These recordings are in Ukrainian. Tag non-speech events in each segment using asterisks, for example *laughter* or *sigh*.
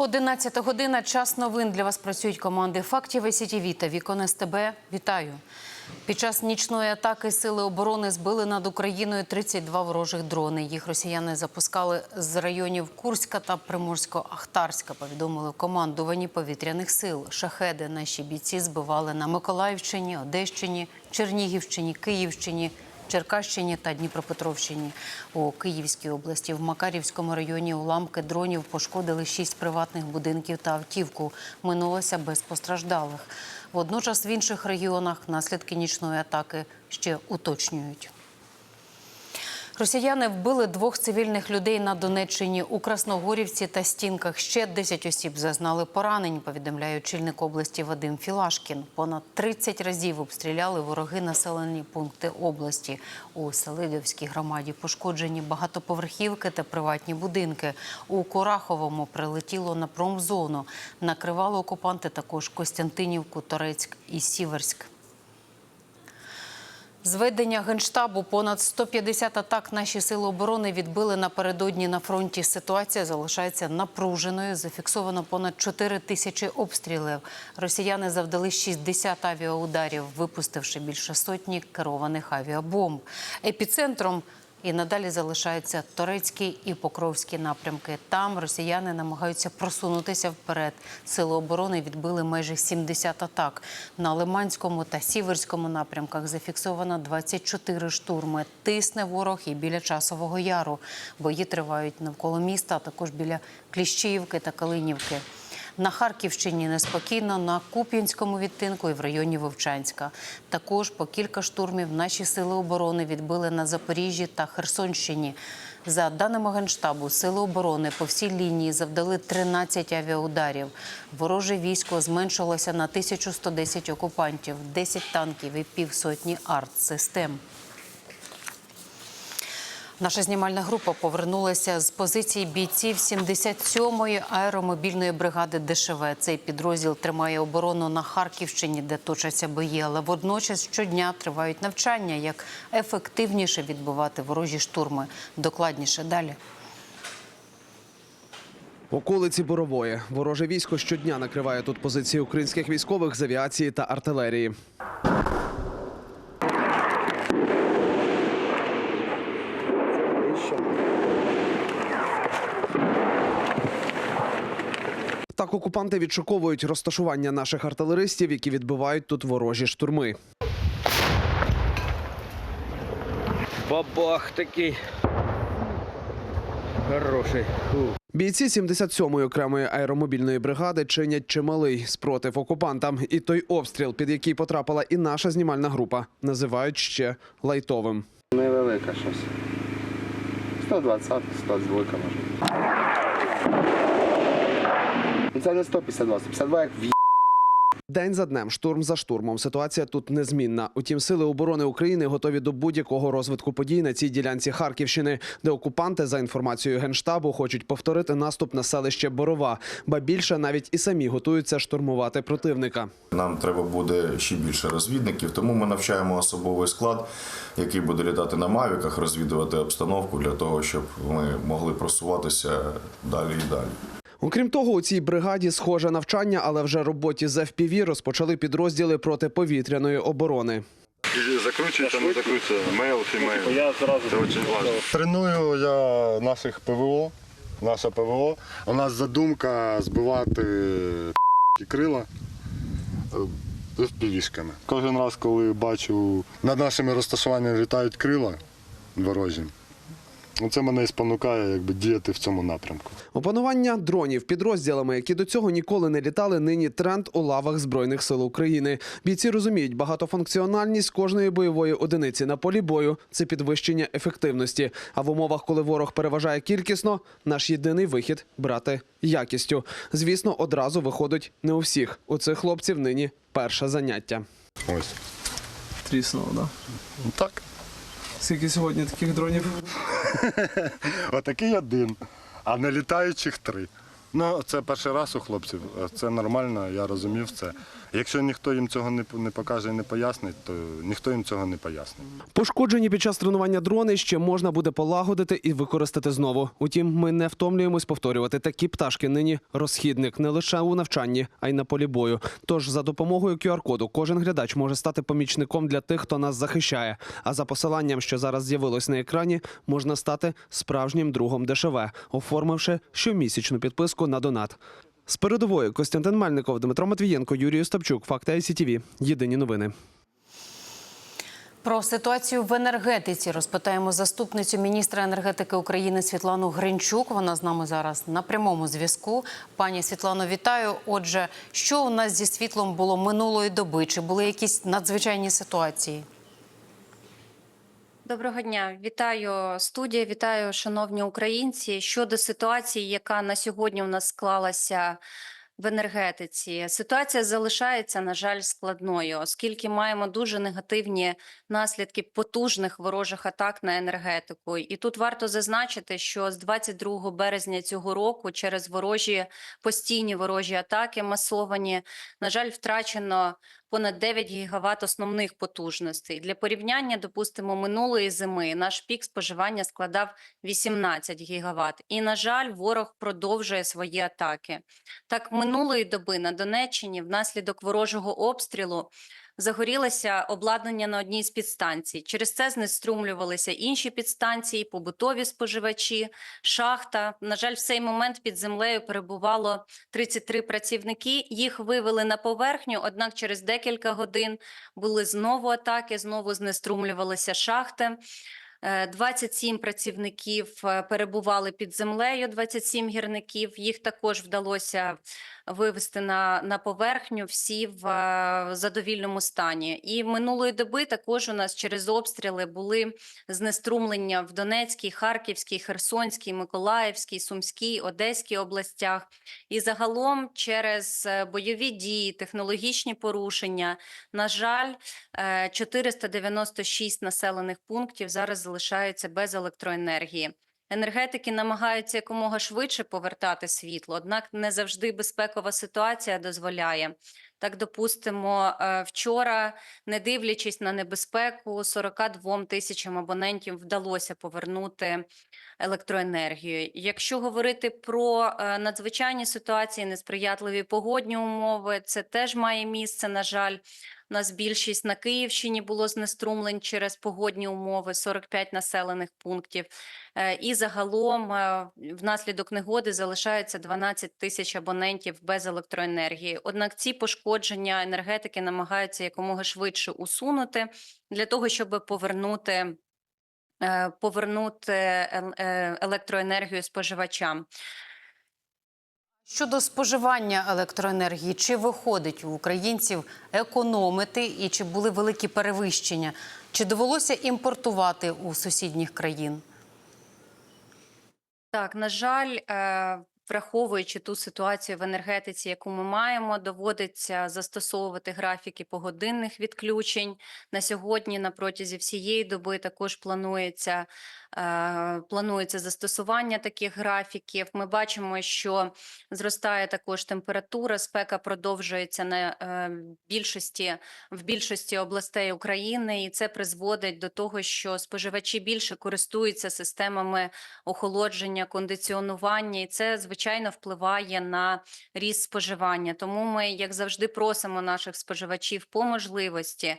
11 година. Час новин. Для вас працюють команди фактів СІТІВІ та Вікон СТБ. Вітаю. Під час нічної атаки сили оборони збили над Україною 32 ворожих дрони. Їх росіяни запускали з районів Курська та Приморсько-Ахтарська. Повідомили командуванні повітряних сил. Шахеди наші бійці збивали на Миколаївщині, Одещині, Чернігівщині, Київщині. Черкащині та Дніпропетровщині у Київській області в Макарівському районі уламки дронів пошкодили шість приватних будинків та автівку. Минулося без постраждалих. Водночас в інших регіонах наслідки нічної атаки ще уточнюють. Росіяни вбили двох цивільних людей на Донеччині у Красногорівці та Стінках. Ще 10 осіб зазнали поранень, повідомляє очільник області Вадим Філашкін. Понад 30 разів обстріляли вороги населені пункти області. У Селидівській громаді пошкоджені багатоповерхівки та приватні будинки. У Кураховому прилетіло на промзону. Накривали окупанти також Костянтинівку, Торецьк і Сіверськ. Зведення генштабу понад 150 атак наші сили оборони відбили напередодні на фронті. Ситуація залишається напруженою. Зафіксовано понад 4 тисячі обстрілів. Росіяни завдали 60 авіаударів, випустивши більше сотні керованих авіабомб. Епіцентром і надалі залишаються Торецький і Покровські напрямки. Там росіяни намагаються просунутися вперед. Сили оборони відбили майже 70 атак. На Лиманському та Сіверському напрямках зафіксовано 24 штурми. Тисне ворог і біля Часового Яру. Бої тривають навколо міста, а також біля Кліщіївки та Калинівки. На Харківщині неспокійно, на Куп'янському відтинку і в районі Вовчанська. Також по кілька штурмів наші сили оборони відбили на Запоріжжі та Херсонщині. За даними Генштабу, сили оборони по всій лінії завдали 13 авіаударів. Вороже військо зменшилося на 1110 окупантів, 10 танків і півсотні артсистем. Наша знімальна група повернулася з позиції бійців 77-ї аеромобільної бригади ДШВ. Цей підрозділ тримає оборону на Харківщині, де точаться бої, але водночас щодня тривають навчання, як ефективніше відбивати ворожі штурми. Докладніше далі. Околиці Борової. Вороже військо щодня накриває тут позиції українських військових з авіації та артилерії. Так окупанти відшуковують розташування наших артилеристів, які відбивають тут ворожі штурми. Бабах такий. Хороший. Бійці 77-ї окремої аеромобільної бригади чинять чималий спротив окупантам. І той обстріл, під який потрапила і наша знімальна група, називають ще лайтовим. Невелика щось. 120, 122 може. Ну це не 152, 152 як в День за днем, штурм за штурмом. Ситуація тут незмінна. Утім, сили оборони України готові до будь-якого розвитку подій на цій ділянці Харківщини, де окупанти, за інформацією генштабу, хочуть повторити наступ на селище Борова. Ба більше навіть і самі готуються штурмувати противника. Нам треба буде ще більше розвідників, тому ми навчаємо особовий склад, який буде літати на мавіках, розвідувати обстановку для того, щоб ми могли просуватися далі і далі. Окрім того, у цій бригаді схоже навчання, але вже роботі з FPV розпочали підрозділи протиповітряної оборони. Закручується, не закручується, мейл, фімейл. Я зразу Це дуже важливо. Треную я наших ПВО, наше ПВО. У нас задумка збивати *laughs* крила е, з півішками. Кожен раз, коли бачу над нашими розташуваннями літають крила ворожі, це мене і спонукає якби, діяти в цьому напрямку. Опанування дронів підрозділами, які до цього ніколи не літали, нині тренд у лавах збройних сил України. Бійці розуміють, багатофункціональність кожної бойової одиниці на полі бою це підвищення ефективності. А в умовах, коли ворог переважає кількісно, наш єдиний вихід брати якістю. Звісно, одразу виходить не у всіх. У цих хлопців нині перше заняття. Ось. Тріснуло, да? Так. Скільки сьогодні таких дронів? *laughs* Отакий один, а не літаючих три. Ну, це перший раз у хлопців, це нормально, я розумів це. Якщо ніхто їм цього не, покаже і не пояснить, то ніхто їм цього не пояснить. Пошкоджені під час тренування дрони ще можна буде полагодити і використати знову. Утім, ми не втомлюємось повторювати. Такі пташки нині розхідник не лише у навчанні, а й на полі бою. Тож за допомогою QR-коду кожен глядач може стати помічником для тих, хто нас захищає. А за посиланням, що зараз з'явилось на екрані, можна стати справжнім другом ДШВ, оформивши щомісячну підписку на донат. З передової Костянтин Мельников, Дмитро Матвієнко, Юрій Остапчук. Факти ICTV. Єдині новини. Про ситуацію в енергетиці розпитаємо заступницю міністра енергетики України Світлану Гринчук. Вона з нами зараз на прямому зв'язку. Пані Світлано, вітаю. Отже, що у нас зі світлом було минулої доби? Чи були якісь надзвичайні ситуації? Доброго дня, вітаю студія, вітаю, шановні українці. Щодо ситуації, яка на сьогодні у нас склалася в енергетиці, ситуація залишається, на жаль, складною, оскільки маємо дуже негативні наслідки потужних ворожих атак на енергетику. І тут варто зазначити, що з 22 березня цього року через ворожі постійні ворожі атаки масовані, на жаль, втрачено понад 9 гігават основних потужностей. Для порівняння, допустимо, минулої зими наш пік споживання складав 18 гігават. І, на жаль, ворог продовжує свої атаки. Так, минулої доби на Донеччині внаслідок ворожого обстрілу загорілося обладнання на одній з підстанцій. Через це знеструмлювалися інші підстанції, побутові споживачі, шахта. На жаль, в цей момент під землею перебувало 33 працівники. Їх вивели на поверхню, однак через декілька годин були знову атаки, знову знеструмлювалися шахти. Е, 27 працівників е, перебували під землею, 27 гірників. Їх також вдалося вивести на, на поверхню всі в е, задовільному стані. І минулої доби також у нас через обстріли були знеструмлення в Донецькій, Харківській, Херсонській, Миколаївській, Сумській, Одеській областях. І загалом через е, бойові дії, технологічні порушення, на жаль, е, 496 населених пунктів зараз залишаються без електроенергії. Енергетики намагаються якомога швидше повертати світло, однак не завжди безпекова ситуація дозволяє. Так, допустимо, е, вчора, не дивлячись на небезпеку, 42 тисячам абонентів вдалося повернути електроенергію. Якщо говорити про е, надзвичайні ситуації, несприятливі погодні умови, це теж має місце, на жаль. Нас більшість на Київщині було знеструмлень через погодні умови, 45 населених пунктів. Е, І загалом е, внаслідок негоди залишається 12 тисяч абонентів без електроенергії. Однак ці пошкодження енергетики намагаються якомога швидше усунути для того, щоб повернути. е, Повернути електроенергію споживачам. Щодо споживання електроенергії, чи виходить у українців економити і чи були великі перевищення? Чи довелося імпортувати у сусідніх країн? Так, на жаль, е, враховуючи ту ситуацію в енергетиці, яку ми маємо, доводиться застосовувати графіки погодинних відключень. На сьогодні, на протязі всієї доби, також планується, планується застосування таких графіків. Ми бачимо, що зростає також температура, спека продовжується на е, більшості в більшості областей України, і це призводить до того, що споживачі більше користуються системами охолодження, кондиціонування, і це звичайно впливає на ріст споживання. Тому ми, як завжди, просимо наших споживачів по можливості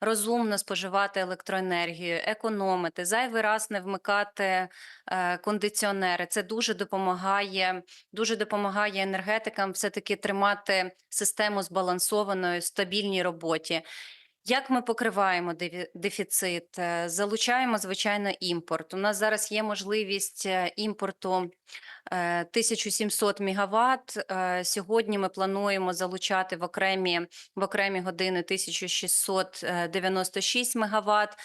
розумно споживати електроенергію, економити, зайвий раз не вмикати е, кондиціонери. Це дуже допомагає, дуже допомагає енергетикам все таки тримати систему збалансованою, стабільній роботі. Як ми покриваємо дефіцит? Е, Залучаємо, звичайно, імпорт. У нас зараз є можливість е, імпорту е, 1700 мегаватт. Е, Сьогодні ми плануємо залучати в окремі, в окремі години 1696 мегаватт.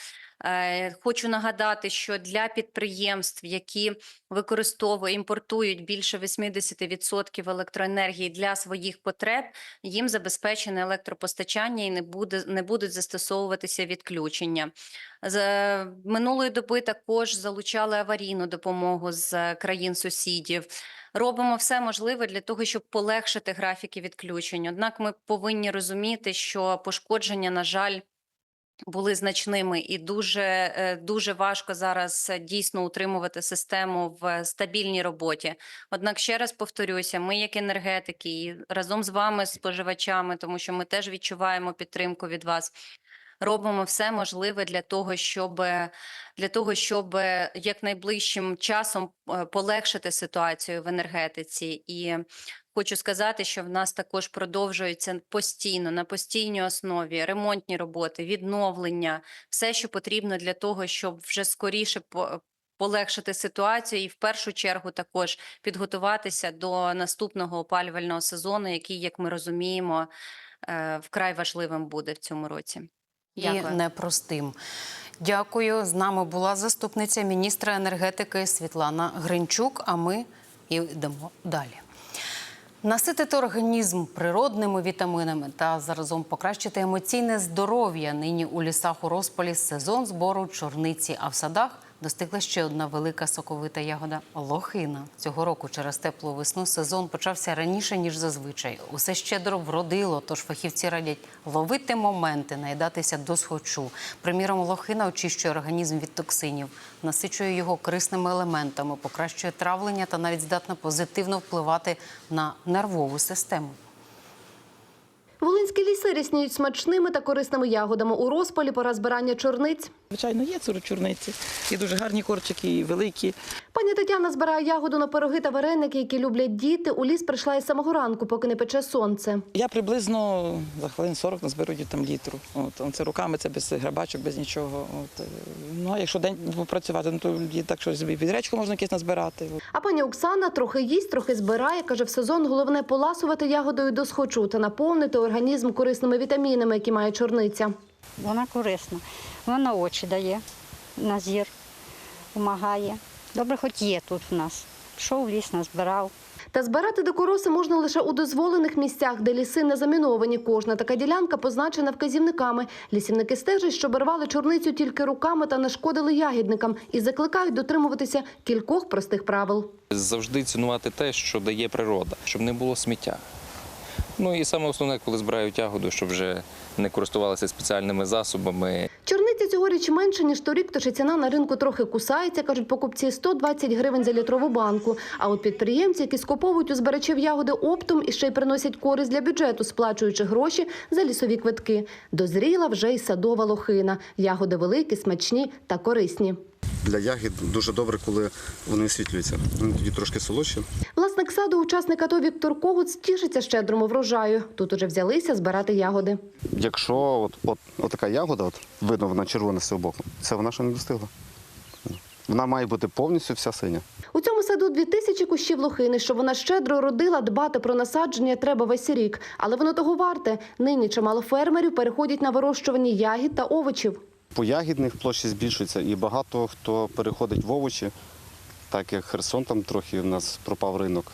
Е, Хочу нагадати, що для підприємств, які використовують, імпортують більше 80% електроенергії для своїх потреб, їм забезпечене електропостачання і не буде не будуть застосовуватися відключення. З е, минулої доби також залучали аварійну допомогу з країн сусідів. Робимо все можливе для того, щоб полегшити графіки відключень. Однак ми повинні розуміти, що пошкодження, на жаль, були значними і дуже, е, дуже важко зараз е, дійсно утримувати систему в стабільній роботі. Однак ще раз повторюся, ми, як енергетики, і разом з вами, споживачами, тому що ми теж відчуваємо підтримку від вас. Робимо все можливе для того, щоб для того, щоб якнайближчим часом е, полегшити ситуацію в енергетиці. І хочу сказати, що в нас також продовжується постійно на постійній основі ремонтні роботи, відновлення, все, що потрібно для того, щоб вже скоріше по- полегшити ситуацію, і в першу чергу також підготуватися до наступного опалювального сезону, який, як ми розуміємо, е, вкрай важливим буде в цьому році. і непростим. Дякую. З нами була заступниця міністра енергетики Світлана Гринчук. А ми йдемо далі. Наситити організм природними вітамінами та заразом покращити емоційне здоров'я. Нині у лісах у розпалі сезон збору чорниці, а в садах достигла ще одна велика соковита ягода лохина. Цього року через теплу весну сезон почався раніше ніж зазвичай. Усе щедро вродило, тож фахівці радять ловити моменти, наїдатися до схочу. Приміром, лохина очищує організм від токсинів, насичує його корисними елементами, покращує травлення та навіть здатна позитивно впливати на нервову систему. Волинські ліси рясніють смачними та корисними ягодами. У розпалі пора збирання чорниць. Звичайно, є цурочурниці. І дуже гарні корчики, і великі. Пані Тетяна збирає ягоду на пироги та вареники, які люблять діти. У ліс прийшла із самого ранку, поки не пече сонце. Я приблизно за хвилин 40 назберу там літру. От, це руками, це без грабачок, без нічого. От, е, ну, а якщо день попрацювати, ну, то так щось від речку можна якесь назбирати. А пані Оксана трохи їсть, трохи збирає. Каже, в сезон головне поласувати ягодою до схочу та наповнити організм корисними вітамінами, які має чорниця. Вона корисна. Вона на очі дає, на зір допомагає. Добре, хоч є тут в нас. Пішов в ліс, назбирав. Та збирати дикороси можна лише у дозволених місцях, де ліси не заміновані. Кожна така ділянка позначена вказівниками. Лісівники стежать, щоб рвали чорницю тільки руками та не шкодили ягідникам і закликають дотримуватися кількох простих правил. завжди цінувати те, що дає природа, щоб не було сміття. Ну і саме основне, коли збирають ягоду, щоб вже не користувалися спеціальними засобами. Чорниці цьогоріч менше, ніж торік, тож і ціна на ринку трохи кусається, кажуть покупці 120 гривень за літрову банку. А от підприємці, які скуповують у збирачів ягоди оптом і ще й приносять користь для бюджету, сплачуючи гроші за лісові квитки. Дозріла вже й садова лохина. Ягоди великі, смачні та корисні. Для ягід дуже добре, коли вони освітлюються. Вони тоді трошки солодші. Власник саду, учасник АТО Віктор Когут, тішиться щедрому врожаю. Тут уже взялися збирати ягоди. Якщо от, от, от така ягода, от, видно, вона червона з цього боку, це вона ще не достигла. Вона має бути повністю вся синя. У цьому саду дві тисячі кущів лохини. Щоб вона щедро родила, дбати про насадження треба весь рік. Але воно того варте. Нині чимало фермерів переходять на вирощування ягід та овочів. По ягідних площі збільшується і багато хто переходить в овочі, так як Херсон там трохи в нас пропав ринок.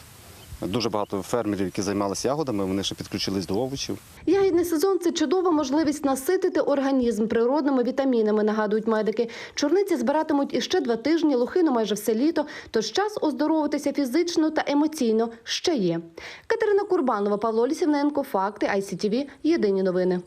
Дуже багато фермерів, які займалися ягодами, вони ще підключились до овочів. Ягідний сезон це чудова можливість наситити організм природними вітамінами, нагадують медики. Чорниці збиратимуть іще два тижні, лохину майже все літо. Тож час оздоровитися фізично та емоційно ще є. Катерина Курбанова, Павло Лісівненко, Факти, ICTV, Єдині новини.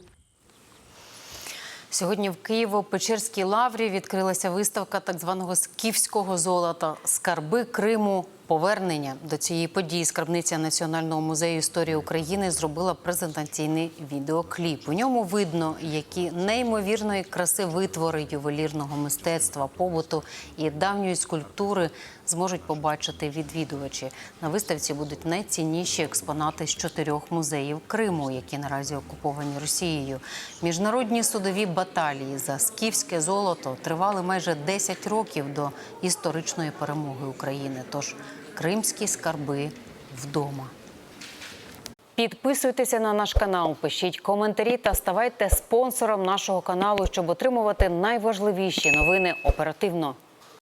Сьогодні в Києво-Печерській лаврі відкрилася виставка так званого скіфського золота Скарби Криму. Повернення до цієї події скарбниця Національного музею історії України зробила презентаційний відеокліп. У ньому видно, які неймовірної краси витвори ювелірного мистецтва, побуту і давньої скульптури зможуть побачити відвідувачі. На виставці будуть найцінніші експонати з чотирьох музеїв Криму, які наразі окуповані Росією. Міжнародні судові баталії за скіфське золото тривали майже 10 років до історичної перемоги України. Тож кримські скарби вдома. Підписуйтеся на наш канал, пишіть коментарі та ставайте спонсором нашого каналу, щоб отримувати найважливіші новини оперативно.